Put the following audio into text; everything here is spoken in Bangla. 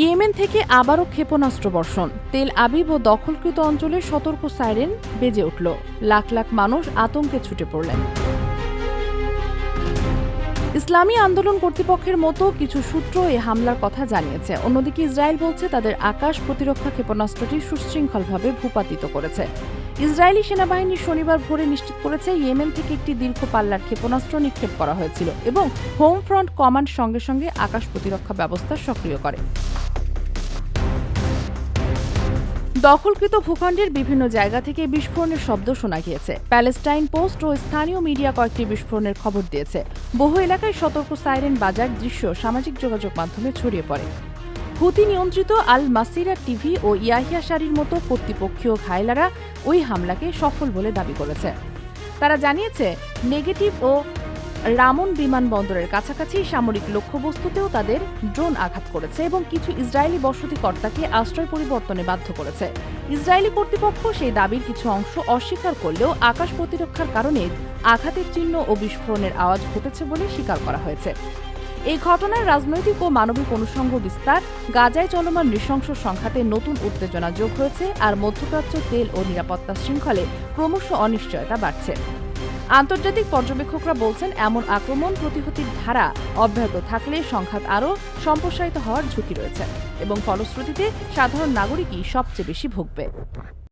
ইয়েমেন থেকে আবারও ক্ষেপণাস্ত্র বর্ষণ। তেল আবিব ও দখলকৃত অঞ্চলে সতর্ক সাইরেন বেজে উঠল। লাখ লাখ মানুষ আতঙ্কে ছুটে পড়লেন। ইসলামী আন্দোলন কর্তৃপক্ষের মতো কিছু সূত্র এই হামলার কথা জানিয়েছে। অন্যদিকে ইসরায়েল বলছে, তাদের আকাশ প্রতিরক্ষা ক্ষেপণাস্ত্রটি সুশৃঙ্খলভাবে ভূপাতিত করেছে। ইসরায়েলি সেনাবাহিনী শনিবার ভোরে নিশ্চিত করেছে, ইয়েমেন থেকে একটি দীর্ঘ পাল্লার ক্ষেপণাস্ত্র নিক্ষেপ করা হয়েছিল এবং হোম ফ্রন্ট কমান্ড সঙ্গে সঙ্গে আকাশ প্রতিরক্ষা ব্যবস্থা সক্রিয় করে। দখলকৃত ভূখণ্ডের বিভিন্ন জায়গা থেকে বিস্ফোরণের শব্দ শোনা গিয়েছে। প্যালেস্টাইন পোস্ট ও স্থানীয় মিডিয়া কয়েকটি বিস্ফোরণের খবর দিয়েছে। বহু এলাকায় সতর্ক সাইরেন বাজার দৃশ্য সামাজিক যোগাযোগ মাধ্যমে ছড়িয়ে পড়ে। হুতি নিয়ন্ত্রিত আল মাসিরা টিভি ও ইয়াহিয়া শাড়ির মতো কর্তৃপক্ষীয় ঘায়লারা ওই হামলাকে সফল বলে দাবি করেছে। তারা জানিয়েছে, নেগেটিভ ও রামন বিমানবন্দরের কাছাকাছি সামরিক লক্ষ্যবস্তুতেও তাদের ড্রোন আঘাত করেছে এবং কিছু ইসরায়েলি বসতিকর্তাকে আশ্রয় পরিবর্তনে বাধ্য করেছে। ইসরায়েলি কর্তৃপক্ষ সেই দাবির কিছু অংশ অস্বীকার করলেও আকাশ প্রতিরক্ষার কারণে আঘাতের চিহ্ন ও বিস্ফোরণের আওয়াজ ঘটেছে বলে স্বীকার করা হয়েছে। এই ঘটনার রাজনৈতিক ও মানবিক অনুষঙ্গ বিস্তার, গাজায় চলমান নৃশংস সংঘাতে নতুন উত্তেজনা যোগ হয়েছে আর মধ্যপ্রাচ্য তেল ও নিরাপত্তা শৃঙ্খলে ক্রমশ অনিশ্চয়তা বাড়ছে। আন্তর্জাতিক পর্যবেক্ষকরা বলছেন, এমন আক্রমণ প্রতিহতির ধারা অব্যাহত থাকলে সংঘাত আরও সম্প্রসারিত হওয়ার ঝুঁকি রয়েছে এবং ফলশ্রুতিতে সাধারণ নাগরিকই সবচেয়ে বেশি ভুগবে।